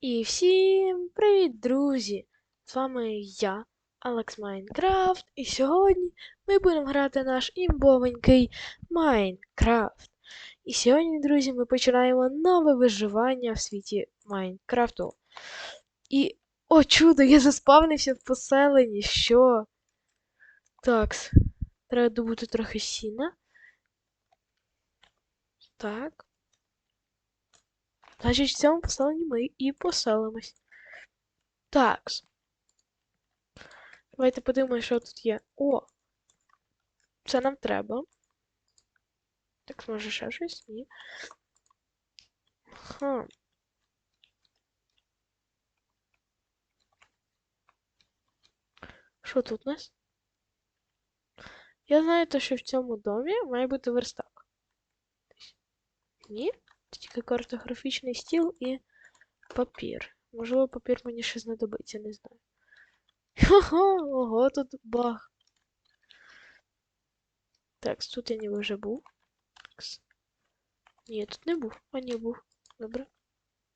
І всім привіт, друзі! З вами я, Алекс Майнкрафт, і сьогодні ми будемо грати наш імбовенький Майнкрафт. І сьогодні, друзі, ми починаємо нове виживання в світі Майнкрафту. І, о чудо, я заспавнився в поселенні, що? Такс, треба добути трохи сіна. Так. Значить, в цьому поселенні ми і поселимось. Такс. Давайте подивимося, що тут є. О! Це нам треба. Так, може ще щось? Ні. Ха. Що тут у нас? Я знаю, то, що в цьому домі має бути верстак. Ні? Тільки картографічний стіл і папір. Можливо, папір мені ще знадобиться, не знаю. Ха-ха, ого, тут баг. Так, тут я ніби вже був. Такс. Ні, тут не був. А ні, був. Добре.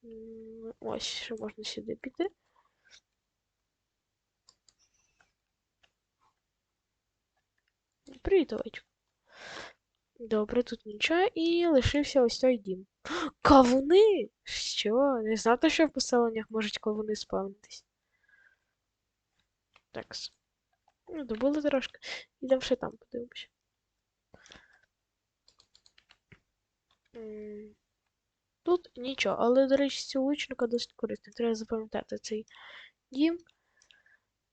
М, Ось, ще можна сюди піти. Привіт, овечко. Добре, тут нічого. І лишився ось той дім. Кавуни? Що? Не знати, що в поселеннях можуть кавуни спавнитись. Так. Ну, добули трошки. Ідемо ще там подивимося. Тут нічого, але, до речі, цього лучника досить корисний. Треба запам'ятати цей дім.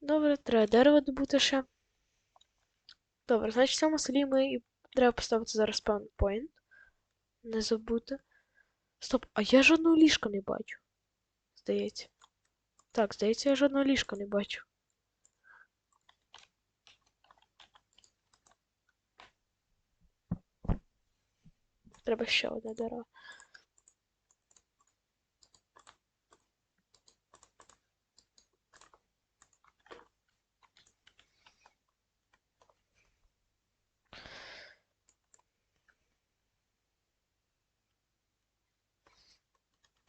Добре, треба дерево добути ще. Добре, значить, в цьому селі ми і треба поставити зараз point. Не забути. Стоп, а я жодного ліжка не бачу. Здається. Так, здається, я жодного ліжка не бачу. Треба ще одне дерево.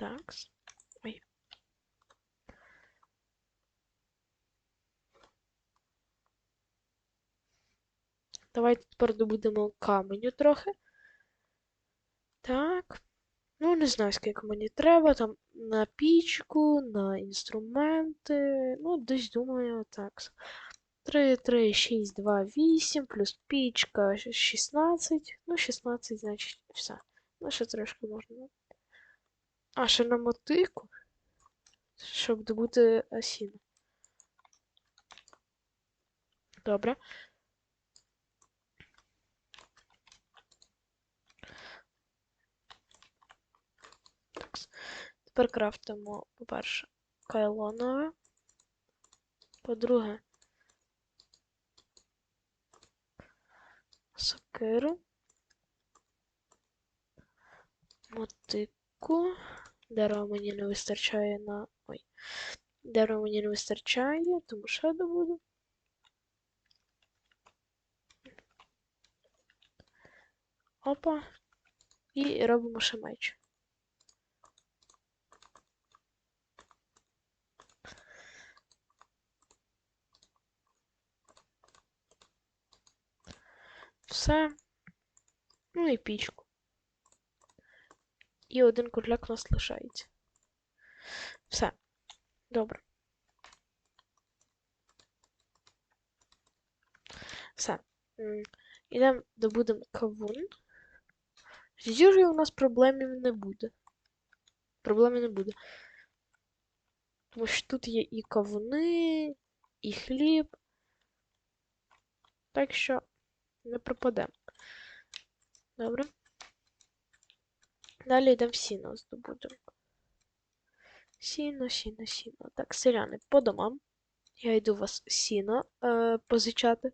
Так. Ой. Давайте тепер добудемо каменю трохи. Так. Ну, не знаю, скільки мені треба. Там на пічку, на інструменти. Ну, десь думаю, так. 3, 3, 6, 2, 8, плюс пічка 16. Ну, 16, значить, все. Ну, ще трошки можна. А, ще на мотику. Щоб добути осіну. Добре. Так. Тепер крафтимо, по-перше, кайлонове. По-друге, сокиру. Мотику. Дерева мені не вистачає на. Ой. Дерева мені не вистачає, тому ще добуду. Опа. І робимо ще меч. Все. Ну і пічку. І один курляк у нас лишається. Все. Добре. Все. Ідемо добудемо кавун. З їжею у нас проблемів не буде. Проблеми не буде. Тому що тут є і кавуни, і хліб. Так що не пропадемо. Добре. Далі йдемо в сіно здобудемо. Сіно, сіно, сіно. Так, селяни, по домам. Я йду вас сіно е, позичати.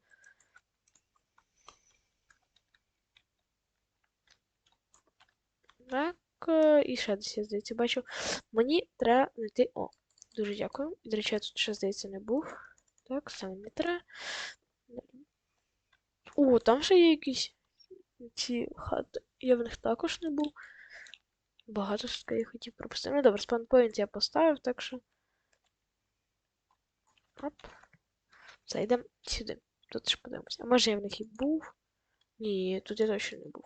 Так, е, і ще десь я здається, бачу. Мені треба знайти. О, дуже дякую. До речі, тут ще, здається, не був. Так, саме не треба. О, там ще є якісь ці хати. Я в них також не був. Багато все я хотів пропустити. Ну добре, спанпоінт я поставив, так що. Оп. Все, йдемо сюди. Тут ж подивимося. А може я в них і був? Ні, тут я точно не був.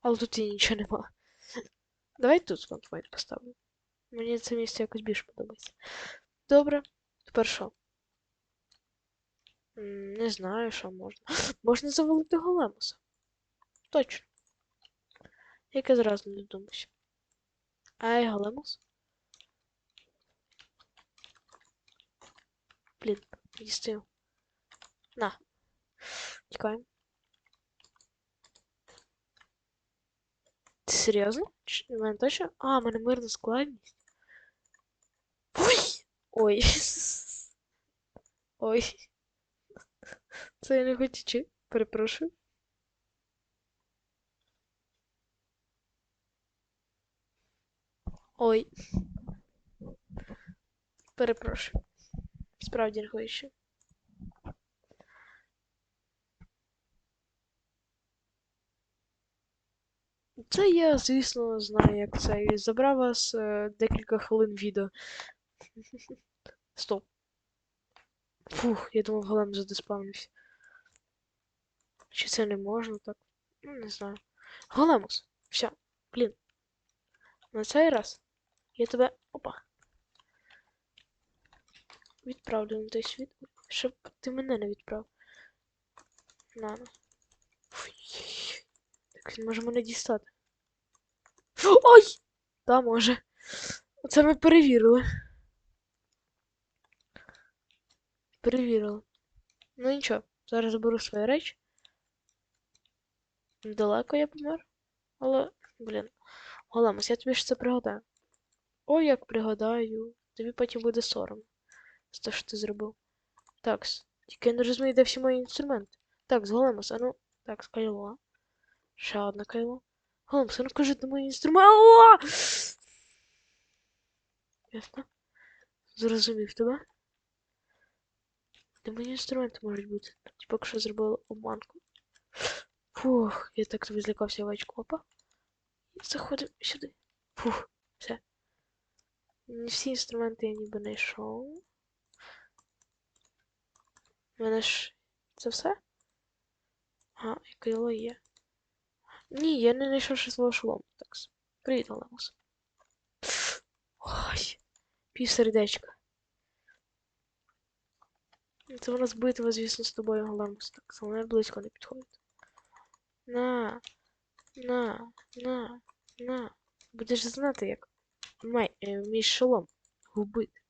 Але тут і нічого нема. Давай тут спанпоінт поставлю. Мені це місце якось більше подобається. Добре. Тепер що? Не знаю, що можна. Можна завалити големуса. Точно. Як я зразу не думався. Ай, големус. Блін, їсти. На. Тікаємо. Ти серйозно? В мене точно? А, в мене мирна складність. Ой! Ой. Ой. Це я не хотічи. Перепрошую. Ой. Перепрошую. Справді не хочу. Це я, звісно, знаю, як це. І забрав вас е, декілька хвилин відео. Стоп. Фух, я думав, голем задеспавнився. Чи це не можна так? Ну, не знаю. Големус. Все, блін. На цей раз я тебе. Опа. Відправлю на той світ. Щоб ти мене не відправ. На. Так він може мене дістати. Ой! Та може. Оце ми перевірили. Перевірили. Ну нічого, зараз заберу свої речі. Далеко я помер. Але, блін. Големос, я тобі ж це пригадаю. Ой, як пригадаю. Тобі потім буде соромно. З те, що ти зробив. Такс. Тільки я не розумію, де всі мої інструменти. Так, з Големос, а ну. Так, з кайло. Ще одне кайло. Големос, а ну кажи, де мої інструменти. Ясно? Зрозумів тебе. Де мої інструменти можуть бути? Типу, якщо зробили обманку. Фух, я так тобі злякався овечку. Опа. Заходимо сюди. Фух, все. Не всі інструменти я ніби не йшов. У мене ж це все? А, і крило є. Ні, я не знайшов ще свого шолому. Так. Привіт, Оленус. Ой, пів сердечка. Це у нас битва, звісно, з тобою, Галамус. Так, саме близько не підходить. На, на, на, на. Будеш знати, як е, мій шолом губити.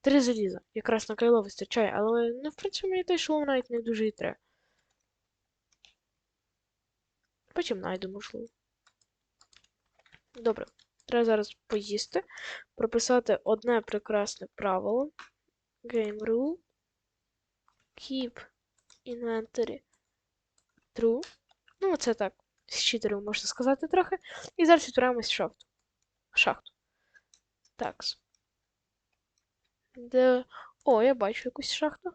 Три заліза. Якраз на кайло вистачає, але, ну, в принципі, мені той шолом навіть не дуже і треба. Потім найду, можливо. Добре. Треба зараз поїсти, прописати одне прекрасне правило. Game rule. Keep inventory true. Ну, це так. З читерів можна сказати трохи. І зараз відправимось в шахту. Шахту. Такс. Де... О, я бачу якусь шахту.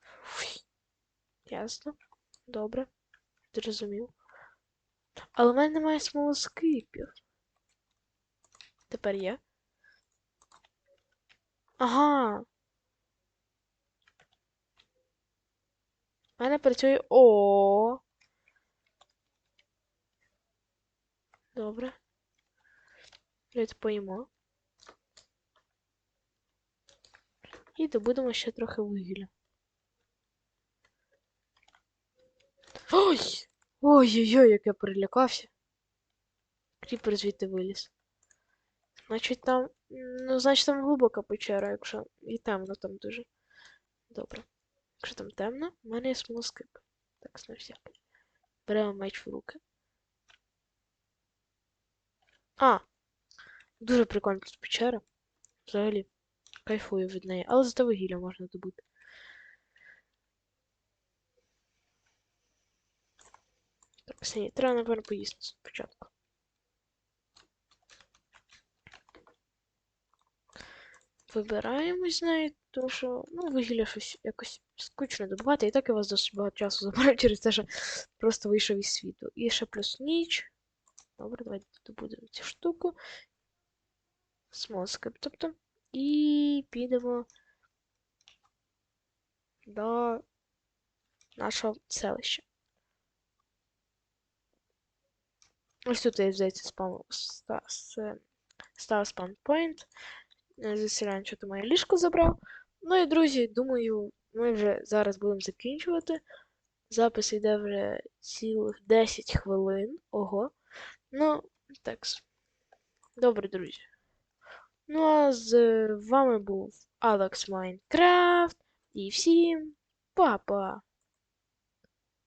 Фуй. Ясно. Добре. Зрозумів. Але в мене немає смолоскипів. Тепер є. Ага. У мене працює. О. Добре. Давайте поїмо. І добудемо ще трохи вугілля. Ой! Ой-ой-ой, як я перелякався. Кріпер звідти виліз. Значить там. Ну, значить там глибока печера, якщо. І темно там дуже. Добре. Якщо там темно, в мене є смолоскип. Так, на. Беремо меч в руки. А! Дуже прикольна тут печера. Взагалі. Кайфую від неї. Але зато вугілля можна добути. Так, все, треба, напевно, поїсти спочатку. Вибираємось з неї, тому що, ну, вугілля щось якось скучно добувати, і так я вас досить багато часу забираю через те, що просто вийшов із світу. І ще плюс ніч. Добре, давайте добудемо цю штуку. Смоскип, тобто. І підемо до нашого селища. Ось тут я, здається, спам став спаунпойнт. Заселяємо, що то моє ліжко забрав. Ну і друзі, думаю, ми вже зараз будемо закінчувати. Запис йде вже цілих 10 хвилин. Ого. Ну, так. Добре, друзі. Ну а з вами був Алекс Майнкрафт. І всім па-па!